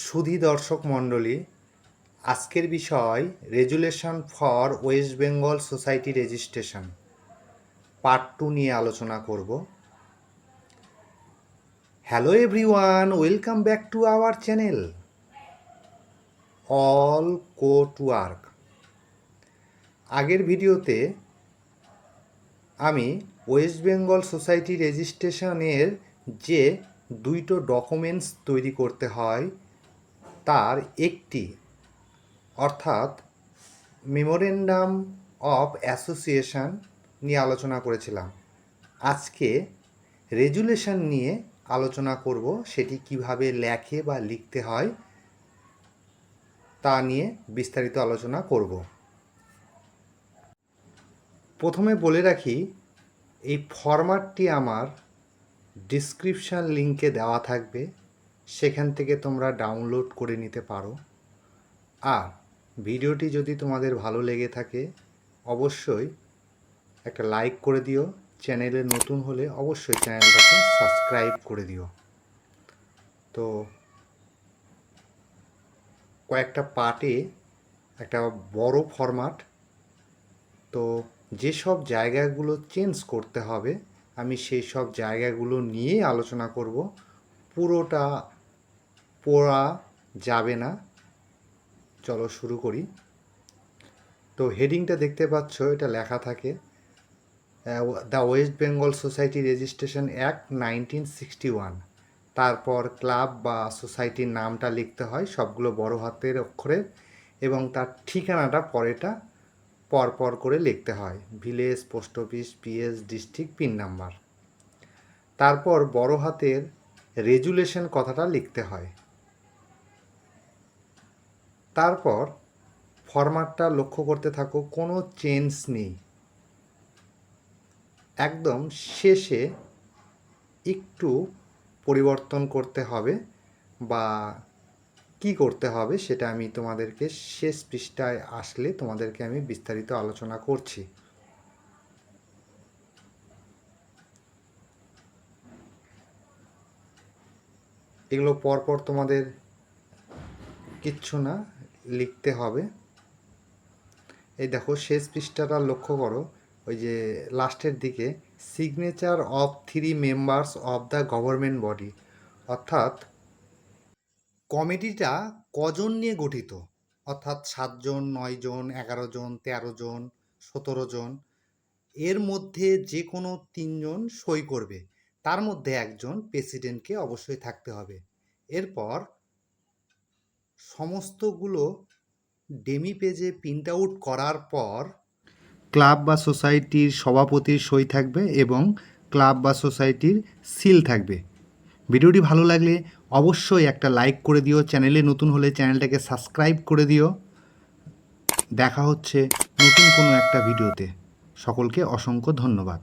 সুধী দর্শক মণ্ডলী, আজকের বিষয় resolution for West Bengal society registration. Part two নিয়ে আলোচনা করব। Hello everyone, welcome back to our channel. All co to work. আগের ভিডিওতে আমি ওয়েস্ট বেঙ্গল সোসাইটি রেজিস্ট্রেশনের যে দুইটো ডকুমেন্টস তৈরি করতে হয় তার একটি, অর্থাৎ মেমোরেন্ডাম অফ অ্যাসোসিয়েশন নিয়ে আলোচনা করেছিলাম। আজকে রেজুলেশন নিয়ে আলোচনা করব, সেটি কীভাবে লেখে বা লিখতে হয় তা নিয়ে বিস্তারিত আলোচনা করব। প্রথমে বলে রাখি, এই ফরম্যাটটি আমার ডিসক্রিপশান লিঙ্কে দেওয়া থাকবে। সেখান থেকে তোমরা ডাউনলোড করে নিতে পারো। আর ভিডিওটি যদি তোমাদের ভালো লেগে থাকে, অবশ্যই একটা লাইক করে দিও। চ্যানেলে নতুন হলে অবশ্যই চ্যানেলটাকে সাবস্ক্রাইব করে দিও। তো কয়েকটা পার্টে একটা বড় ফরম্যাট তো যেসব জায়গাগুলো চেঞ্জ করতে হবে, আমি সেই সব জায়গাগুলো নিয়ে আলোচনা করব। পুরোটা পড়া যাবে না। চলো শুরু করি। তো হেডিংটা দেখতে পাচ্ছ, এটা লেখা থাকে the West Bengal society registration act nineteen sixty one. তারপর ক্লাব বা সোসাইটির নামটা লিখতে হয়, সবগুলো বড় হাতের অক্ষরে, এবং তার ঠিকানাটা পরেটা পরপর করে লিখতে হয়। Village, post office, PS, district, pin number. তারপর বড় হাতের রেজুলেশন কথাটা লিখতে হয়। তারপর ফরম্যাটটা লক্ষ্য করতে থাকো, কোনো চেঞ্জ নেই। একদম শেষে একটু পরিবর্তন করতে হবে বা কি করতে হবে সেটা আমি তোমাদেরকে শেষ পৃষ্ঠায় আসলে তোমাদেরকে আমি বিস্তারিত আলোচনা করছি। এগুলো পরপর তোমাদের কিচ্ছু না। লিখতে হবে। এই দেখো, শেষ পৃষ্ঠাটা লক্ষ্য করো। ওই যে লাস্টের দিকে signature of three members of the government body অর্থাৎ কমিটিটা কজন নিয়ে গঠিত? অর্থাৎ সাতজন, নয়জন এগারো জন তেরো জন সতেরো জন এর মধ্যে যে কোনো তিনজন সই করবে। তার মধ্যে একজন প্রেসিডেন্টকে অবশ্যই থাকতে হবে। এরপর সমস্তগুলো ডেমি পেজে প্রিন্ট আউট করার পর ক্লাব বা সোসাইটির সভাপতির সই থাকবে এবং ক্লাব বা সোসাইটির সিল থাকবে। ভিডিওটি ভালো লাগলে অবশ্যই একটা লাইক করে দিও। চ্যানেলে নতুন হলে চ্যানেলটাকে সাবস্ক্রাইব করে দিও। দেখা হচ্ছে নতুন কোনো একটা ভিডিওতে। সকলকে অসংখ্য ধন্যবাদ।